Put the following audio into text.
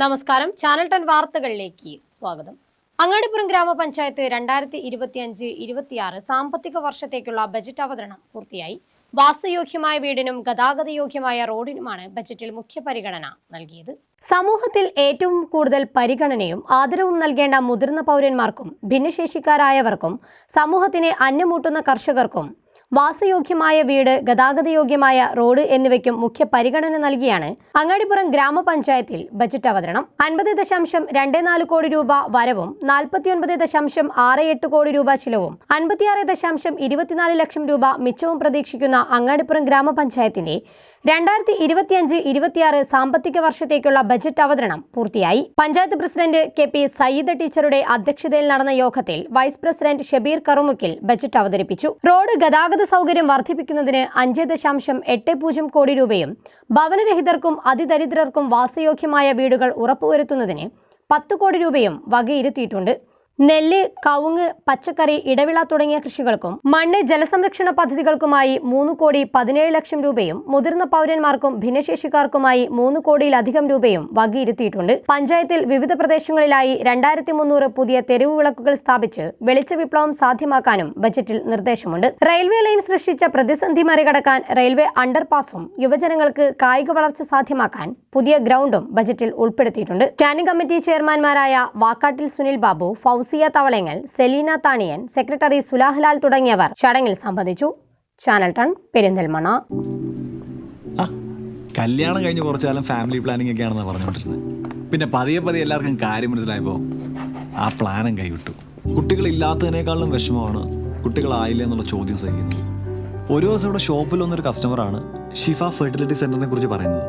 നമസ്കാരം. Channel ten വാർത്തകളിലേക്ക് സ്വാഗതം. അങ്ങാടിപ്പുറം ഗ്രാമപഞ്ചായത്ത് രണ്ടായിരത്തി ഇരുപത്തിയഞ്ച് ഇരുപത്തിയാറ് സാമ്പത്തിക വർഷത്തേക്കുള്ള ബജറ്റ് അവതരണം പൂർത്തിയായി. വാസയോഗ്യമായ വീടിനും ഗതാഗതയോഗ്യമായ റോഡിനുമാണ് ബജറ്റിൽ മുഖ്യ പരിഗണന നൽകിയത്. സമൂഹത്തിൽ ഏറ്റവും കൂടുതൽ പരിഗണനയും ആദരവും നൽകേണ്ട മുതിർന്ന പൗരന്മാർക്കും ഭിന്നശേഷിക്കാരായവർക്കും സമൂഹത്തിനെ അന്നമൂട്ടുന്ന കർഷകർക്കും വാസയോഗ്യമായ വീട് ഗതാഗതയോഗ്യമായ റോഡ് എന്നിവയ്ക്കും മുഖ്യ പരിഗണന നൽകിയാണ് അങ്ങാടിപ്പുറം ഗ്രാമപഞ്ചായത്തിൽ ബജറ്റ് അവതരണം. അൻപത് ദശാംശം രണ്ട് നാല് കോടി രൂപ വരവും നാൽപ്പത്തിയൊൻപത് ദശാംശം ആറ് എട്ട് കോടി രൂപ ചിലവും. അൻപത്തിയാറ് ദശാംശം ഇരുപത്തിനാല് ലക്ഷം രൂപ മിച്ചവും പ്രതീക്ഷിക്കുന്ന അങ്ങാടിപ്പുറം ഗ്രാമപഞ്ചായത്തിന്റെ രണ്ടായിരത്തി ഇരുപത്തിയഞ്ച് ഇരുപത്തിയാറ് സാമ്പത്തിക വർഷത്തേക്കുള്ള ബജറ്റ് അവതരണം പൂർത്തിയായി. Panchayat president K P Sayyid ടീച്ചറുടെ അധ്യക്ഷതയിൽ നടന്ന യോഗത്തിൽ വൈസ് പ്രസിഡന്റ് ഷബീർ കറുമുക്കിൽ ബജറ്റ് അവതരിപ്പിച്ചു. റോഡ് ഗതാഗത സൗകര്യം വർദ്ധിപ്പിക്കുന്നതിന് അഞ്ച് ദശാംശം എട്ട് പൂജ്യം കോടി രൂപയും ഭവനരഹിതർക്കും അതിദരിദ്രർക്കും വാസയോഗ്യമായ വീടുകൾ ഉറപ്പുവരുത്തുന്നതിന് പത്ത് കോടി രൂപയും വകയിരുത്തിയിട്ടുണ്ട്. നെല്ല് കവുങ്ങ് പച്ചക്കറി ഇടവിള തുടങ്ങിയ കൃഷികൾക്കും മണ്ണ് ജലസംരക്ഷണ പദ്ധതികൾക്കുമായി മൂന്ന് കോടി പതിനേഴ് ലക്ഷം രൂപയും മുതിർന്ന പൗരന്മാർക്കും ഭിന്നശേഷിക്കാർക്കുമായി മൂന്ന് കോടിയിലധികം രൂപയും വകയിരുത്തിയിട്ടുണ്ട്. പഞ്ചായത്തിൽ വിവിധ പ്രദേശങ്ങളിലായി രണ്ടായിരത്തി മുന്നൂറ് പുതിയ തെരുവ് വിളക്കുകൾ സ്ഥാപിച്ച് വെളിച്ച വിപ്ലവം സാധ്യമാക്കാനും ബജറ്റിൽ നിർദ്ദേശമുണ്ട്. റെയിൽവേ ലൈൻ സൃഷ്ടിച്ച പ്രതിസന്ധി മറികടക്കാൻ റെയിൽവേ അണ്ടർപാസും യുവജനങ്ങൾക്ക് കായിക വളർച്ച സാധ്യമാക്കാൻ പുതിയ ഗ്രൗണ്ടും ബജറ്റിൽ ഉൾപ്പെടുത്തിയിട്ടുണ്ട്. സ്റ്റാൻഡിംഗ് കമ്മിറ്റി ചെയർമാൻമാരായ വാക്കാട്ടിൽ സുനിൽ ബാബു ഫൗസിയ തവളങ്ങൽ സെലീന താണിയൻ സെക്രട്ടറി സുലാഹ്ലാൽ തുടങ്ങിയവർ ചടങ്ങിൽ സംബന്ധിച്ചു. ചാനൽ ടൺ പെരിന്തൽമണ്ണ. കല്യാണം കഴിഞ്ഞ് കുറച്ചു കാലം ഫാമിലി പ്ലാനിംഗ് ഒക്കെയാണെന്നാണ് പറഞ്ഞുകൊണ്ടിരുന്നത് പിന്നെ പതിയെ പതിയെ എല്ലാവർക്കും കാര്യം മനസ്സിലായപ്പോൾ ആ പ്ലാനും കൈവിട്ടു. കുട്ടികളില്ലാത്തതിനേക്കാളും വിഷമമാണ് കുട്ടികളായില്ല എന്നുള്ള ചോദ്യം സഹിക്കുന്നത് ഒരു ദിവസം ഇവിടെ ഷോപ്പിൽ വന്നൊരു കസ്റ്റമറാണ് ഷിഫ ഫെർട്ടിലിറ്റി സെന്ററിനെ കുറിച്ച് പറയുന്നത്.